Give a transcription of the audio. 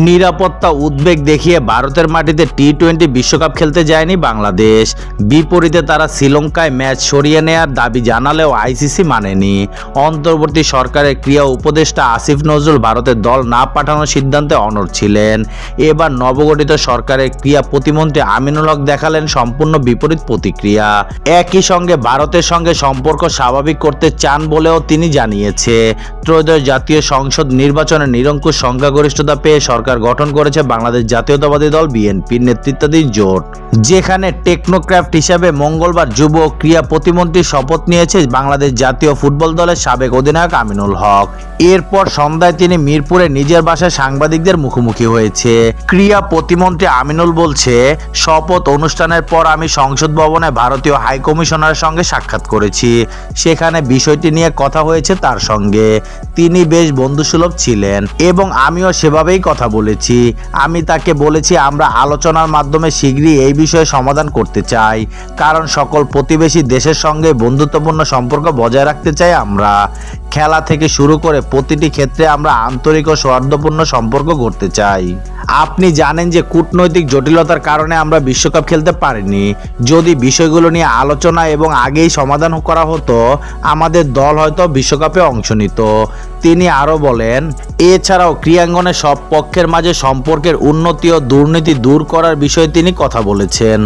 নিরাপত্তা উদ্বেগ দেখিয়ে ভারতের মাটিতে টি টোয়েন্টি বিশ্বকাপ খেলতে যায়নি বাংলাদেশ। বিপরীতে তারা শ্রীলঙ্কায় ম্যাচ সরিয়ে নেয়ার দাবি জানালেও আইসিসি মানেনি। অন্তর্বর্তী সরকারের ক্রিয়া উপদেষ্টা আসিফ নজরুল ভারতের দল না পাঠানোর সিদ্ধান্তে অনড় ছিলেন। এবার নবগঠিত সরকারের ক্রিয়া প্রতিমন্ত্রী আমিনুল হক দেখালেন সম্পূর্ণ বিপরীত প্রতিক্রিয়া। একই সঙ্গে ভারতের সঙ্গে সম্পর্ক স্বাভাবিক করতে চান বলেও তিনি জানিয়েছে। ত্রয়োদশ জাতীয় সংসদ নির্বাচনে নিরঙ্কুশ সংখ্যাগরিষ্ঠতা পেয়ে সরকার গঠন করেছে বাংলাদেশ জাতীয়তাবাদী দল, বিএনপির নেতৃত্বাধীন জোট। যেখানে টেকনোক্রাফট হিসাবে মঙ্গলবার যুব ও ক্রীড়া প্রতিমন্ত্রী শপথ নিয়েছে বাংলাদেশ জাতীয় ফুটবল দলের সাবেক অধিনায়ক আমিনুল হক। এরপর সন্ধ্যায় তিনি মিরপুরে নিজের বাসায় সাংবাদিকদের মুখোমুখি হয়েছে। ক্রীড়া প্রতিমন্ত্রী আমিনুল বলছে, শপথ অনুষ্ঠানের পর আমি সংসদ ভবনে ভারতীয় হাই কমিশনারের সঙ্গে সাক্ষাৎ করেছি। সেখানে বিষয়টি নিয়ে কথা হয়েছে তার সঙ্গে। তিনি বেশ বন্ধুসুলভ ছিলেন এবং আমিও সেভাবেই কথা বলেছি। আমি তাকে বলেছি আমরা আলোচনার মাধ্যমে শীঘ্রই এই বিষয়ে সমাধান করতে চাই। কারণ সকল প্রতিবেশী দেশের সঙ্গে বন্ধুত্বপূর্ণ সম্পর্ক বজায় রাখতে চাই আমরা। খেলা থেকে শুরু করে প্রতিটি ক্ষেত্রে আমরা আন্তরিক ও সৌহার্দ্যপূর্ণ সম্পর্ক গড়তে চাই। আপনি জানেন যে কূটনৈতিক জটিলতার কারণে আমরা বিশ্বকাপ খেলতে পারিনি। যদি বিষয়গুলো নিয়ে আলোচনা এবং আগেই সমাধান করা হতো, আমাদের দল হয়তো বিশ্বকাপে অংশ নিত। তিনি আরও বলেন, এছাড়াও ক্রিয়াঙ্গনে সব পক্ষের মাঝে সম্পর্কের উন্নতি ও দুর্নীতি দূর করার বিষয়ে তিনি কথা বলেছেন।